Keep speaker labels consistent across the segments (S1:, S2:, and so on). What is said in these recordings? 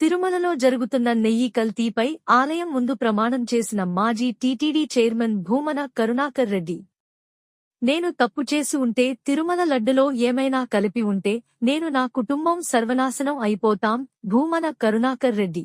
S1: తిరుమలలో జరుగుతున్న నెయ్యి కల్తీపై ఆలయం ముందు ప్రమాణం చేసిన మాజీ టీటీడీ చైర్మన్ భూమన కరుణాకర్ రెడ్డి. నేను తప్పు చేసి ఉంటే తిరుమల లడ్డులో ఏమైనా కలిపి ఉంటే నేను నా కుటుంబం సర్వనాశనం అయిపోతాం భూమన కరుణాకర్ రెడ్డి.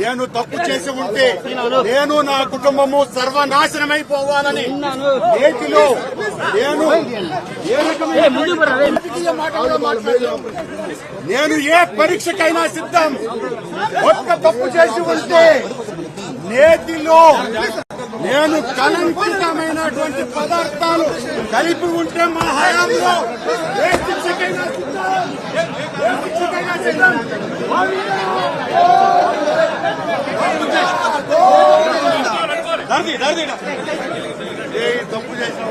S2: నేను తప్పు చేసి ఉంటే? నేను నా కుటుంబము సర్వనాశనమైపోవాలని నేటిలో నేను ఏ రకమైన. నేను ఏ పరీక్షకైనా సిద్ధం. ఒక్క తప్పు చేసి ఉంటే నేతిలో నేను కలంకితమైనటువంటి పదార్థాలు కలిపి ఉంటే మా హయాంలో ఏ శిక్షకైనా ఏ శిక్షకైనా ఏ తప్పు చేసిన